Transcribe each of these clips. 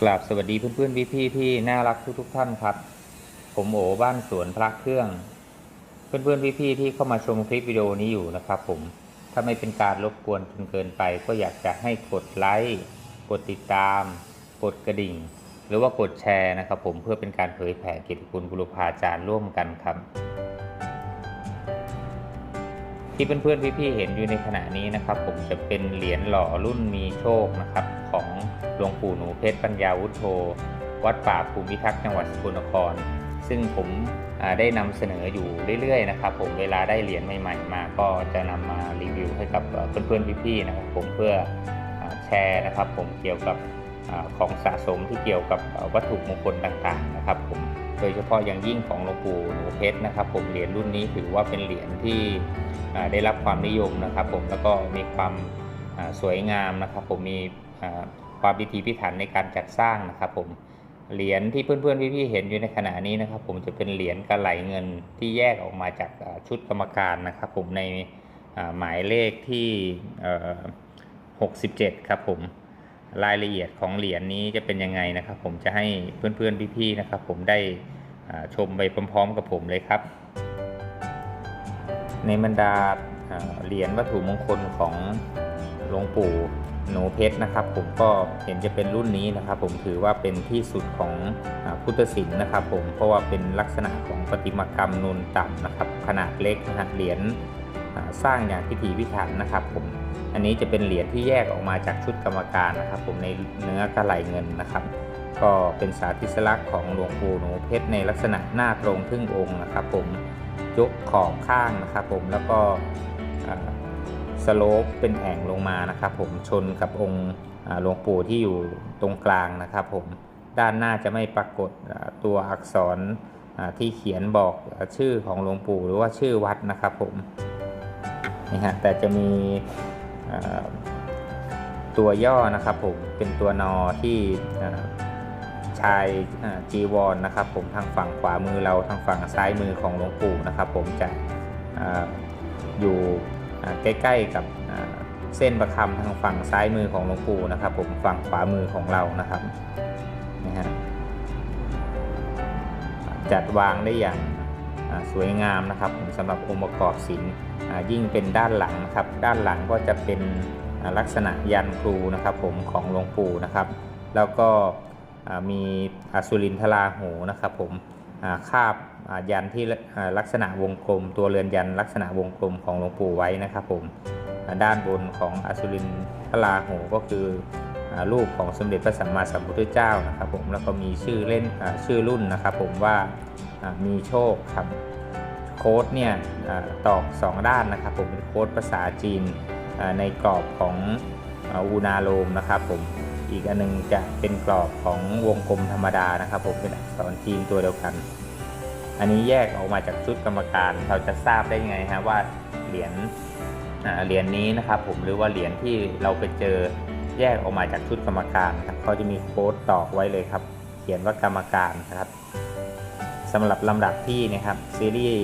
กราบสวัสดีเพื่อนๆพี่ๆที่น่ารักทุกๆท่านครับ ผมโอบ้านสวนพระเครื่อง เพื่อนๆพี่ๆที่เข้ามาชมคลิปวิดีโอนี้อยู่นะครับผมถ้าไม่เป็นการรบกวนจนเกินไป ก็อยากจะให้กดไลค์กดติดตาม กดกระดิ่ง หรือว่ากดแชร์นะครับ ผมเพื่อเป็นการเผยแผ่เกียรติคุณบุรพาจารย์ร่วมกันครับ ที่เพื่อนๆพี่ๆเห็นอยู่ในขณะนี้นะครับ ผมจะเป็นเหรียญหล่อรุ่นมีโชคนะครับของ หลวงปู่หนูเพชรปัญญาวุฒโธวัดป่าภูมิทักษ์จังหวัดสกลนคร ซึ่งผมได้นำเสนออยู่เรื่อยๆนะครับผมเวลาได้เหรียญใหม่ๆ มาก็จะนำมารีวิวให้กับเพื่อนๆพี่ๆนะครับผมเพื่อแชร์นะครับ ผมเกี่ยวกับของสะสมที่เกี่ยวกับวัตถุมงคลต่างๆนะครับผมโดยเฉพาะอย่างยิ่งของหลวงปู่หนูเพชรนะครับ ผมเหรียญรุ่นนี้ถือว่าเป็นเหรียญที่ได้รับความนิยมนะครับ ผมแล้วก็มีความสวยงามนะครับ ผมมี ความพิถีพิถันในการจัดสร้างนะครับผมเหรียญที่เพื่อนๆพี่ๆเห็นอยู่ในขณะนี้นะครับ ผมจะเป็นเหรียญกระไหลเงินที่แยกออกมาจากชุดกรรมการนะครับ ผมในหมายเลขที่ 67 ครับผมรายละเอียดของเหรียญนี้จะเป็นยังไงนะครับ ผมจะให้เพื่อนๆพี่ๆนะครับ ผมได้ชมไปพร้อม ๆ กับผมเลยครับ ในบรรดาเหรียญวัตถุมงคลของหลวงปู่ หนเพชรนะครับ ผมก็เห็นจะเป็นรุ่นนี้นะครับ ผมถือว่าเป็นที่สุดของพุทธศิลป์นะครับ ผมเพราะว่าเป็นลักษณะของประติมากรรมนูนต่ำนะครับ ขนาดเล็กนะฮะเหรียญสร้างอย่างพิถีพิถันนะครับ ผมอันนี้จะเป็นเหรียญที่แยกออกมาจากชุดกรรมการนะครับ ผมในเนื้อกระไหลเงินนะครับ ก็เป็นสาธิสลักษณ์ของหลวงปู่หนูเพชรในลักษณะหน้าตรงครึ่งองค์นะครับ ผมยกขอบข้างนะครับ ผมแล้วก็ สโลปเป็นแอ่งลงมานะครับผมชนกับองค์หลวงปู่ที่อยู่ตรงกลางนะครับผมด้านหน้าจะไม่ปรากฏตัวอักษรที่เขียนบอกชื่อของหลวงปู่หรือว่าชื่อวัดนะครับผมนี่ฮะแต่จะมีตัวย่อนะครับผมเป็นตัวนอที่ชายจีวรนะครับผมทางฝั่งขวามือเราทางฝั่งซ้ายมือของหลวงปู่นะครับผมจะออยู่ ใกล้ๆกับเส้นประคำทางฝั่งซ้ายมือของหลวงปู่นะครับผมฝั่งขวามือของเรานะครับนะฮะจัดวางได้อย่างสวยงามนะครับผมสำหรับองค์ประกอบศิลป์ยิ่งเป็นด้านหลังนะครับ ด้านหลังก็จะเป็นลักษณะยันครูนะครับผมของหลวงปู่นะครับ แล้วก็มีอสุรินทราหูนะครับผมคาบ ยันที่ลักษณะวงกลม ตัวเรือนยันลักษณะวงกลมของหลวงปู่ไว้นะครับผมด้านบนของอสุรินทราหูก็คืออรูปของสมเด็จพระสัมมาสัมพุทธเจ้านะครับผมแล้วก็มีชื่อเล่นชื่อรุ่นนะครับผมว่ามีโชคครับโค้ดเนี่ยอตอกสองด้านนะครับผมเป็นโค้ดภาษาจีนในกรอบของอูนาโลมนะครับผมอีกอันหนึงจะเป็นกรอบของวงกลมธรรมดานะครับผมเป็นอักษรจีนตัวเดียวกัน อันนี้แยกออกมาจากชุดกรรมการ เราจะทราบได้ไงฮะว่าเหรียญเหรียญนี้นะครับผมหรือว่าเหรียญที่เราไปเจอแยกออกมาจากชุดกรรมการครับเขาจะมีโค้ดตอกไว้เลยครับ เขียนว่ากรรมการนะครับสำหรับลำดับที่นะครับซีรีส์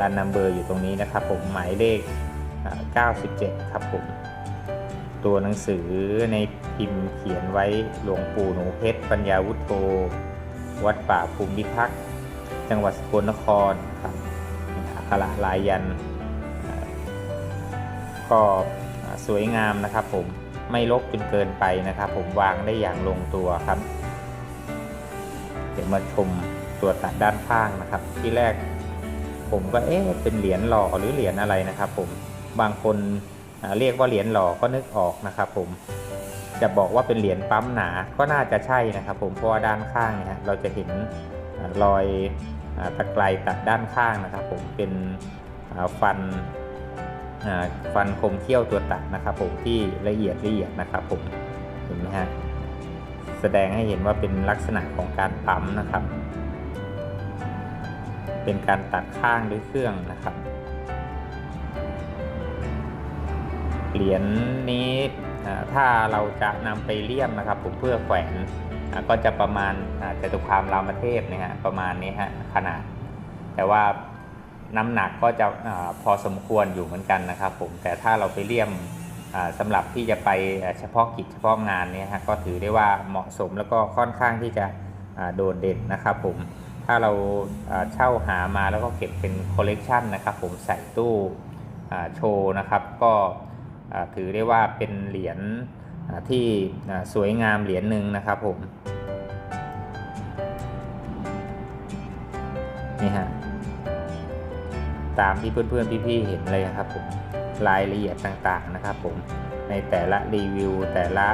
รันนัมเบอร์อยู่ตรงนี้นะครับ ผมหมายเลขอ่า97 ครับผมตัวหนังสือในพิมพ์เขียนไว้หลวงปู่หนูเพชร ปัญญาวุฒโธวัดป่าภูมิทักษ์ จังหวัดสกลนครครับอักขระลายยันก็สวยงามนะครับผมไม่ลกจนเกินไปนะครับ ผมวางได้อย่างลงตัวครับ เดี๋ยวมาชมตัวตัดด้านข้างนะครับ ที่แรก ผมก็เอ๊ะเป็นเหรียญหล่อหรือเหรียญอะไรนะครับ ผมบางคนเรียกว่าเหรียญหล่อก็นึกออกนะครับ ผมจะบอกว่าเป็นเหรียญปั๊มหนาก็น่าจะใช่นะครับ ผมเพราะว่าด้านข้างเนี่ยเราจะเห็นรอย ตะไคร่ตัดด้านข้างนะครับ ผมเป็นฟันฟันคมเขี้ยวตัวตัดนะครับ ผมที่ละเอียดละเอียดนะครับ ผมเห็นไหมฮะแสดงให้เห็นว่าเป็นลักษณะของการปั๊มนะครับ เป็นการตัดข้างด้วยเครื่องนะครับเหรียญนี้ถ้าเราจะนำไปเลี่ยมนะครับ ผมเพื่อแขวน ก็จะประมาณจตุคามรามเทพนะฮะประมาณนี้ฮะขนาด แต่ว่าน้ำหนักก็จะอพอสมควรอยู่เหมือนกันนะครับผมแต่ถ้าเราไปเลี่ยมอ่าสำหรับที่จะไปเฉพาะกิจเฉพาะงานเนี่ยฮะก็ถือได้ว่าเหมาะสมแล้วก็ค่อนข้างที่จะโดดเด่นนะครับผมถ้าเราเช่าหามาแล้วก็เก็บเป็นคอลเลกชันนะครับผมใส่ตู้โชว์นะครับก็ถือได้ว่าเป็นเหรียญ ที่สวยงามเหรียญหนึ่งนะครับผมนี่ฮะตามที่เพื่อนๆพี่ๆเห็นเลยนะครับผมรายละเอียดต่างๆนะครับผมในแต่ละรีวิวแต่ละ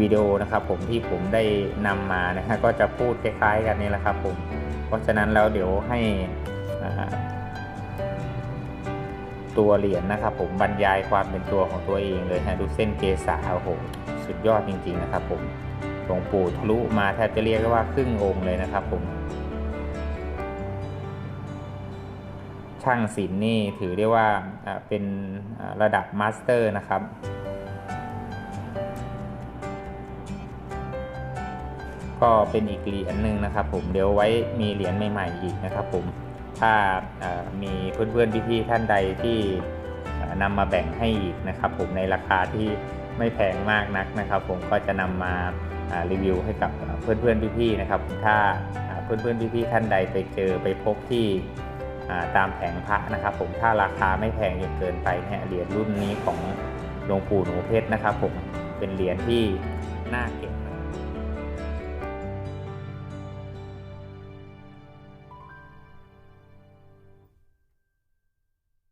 วิดีโอนะครับผมที่ผมได้นำมานะฮะก็จะพูดคล้ายๆกันนี่แหละครับผมเพราะฉะนั้นแล้วเดี๋ยวให้ ตัวเหรียญนะครับ ผมบรรยายความเป็นตัวของตัวเองเลยฮะดูเส้นเกษาโอ้โหสุดยอดจริง ๆ นะครับ ผมหลวงปู่ทะลุมาแทบจะเรียกว่าครึ่งองค์เลยนะครับ ผม ช่างศิลป์นี่ถือได้ว่าเป็นระดับมาสเตอร์นะครับก็เป็นอีกเหรียญหนึ่งนะครับ ผมเดี๋ยวไว้มีเหรียญใหม่ ๆ อีกนะครับ ผม ถ้าอ่ามีเพื่อนๆพี่ๆท่านใดที่นำมาแบ่งให้อีกนะครับผมในราคาที่ไม่แพงมากนักนะครับ ผมก็จะนำมารีวิวให้กับเพื่อนๆพี่ๆนะครับ ถ้าอ่าเพื่อนๆพี่ๆท่านใดไปเจอไปพบที่ตามแผงพระนะครับ ผมถ้าราคาไม่แพงจนเกินไปเนี่ยเหรียญรุ่นนี้ของหลวงปู่หนูเพชรนะครับ ผมเป็นเหรียญที่น่าเก็บ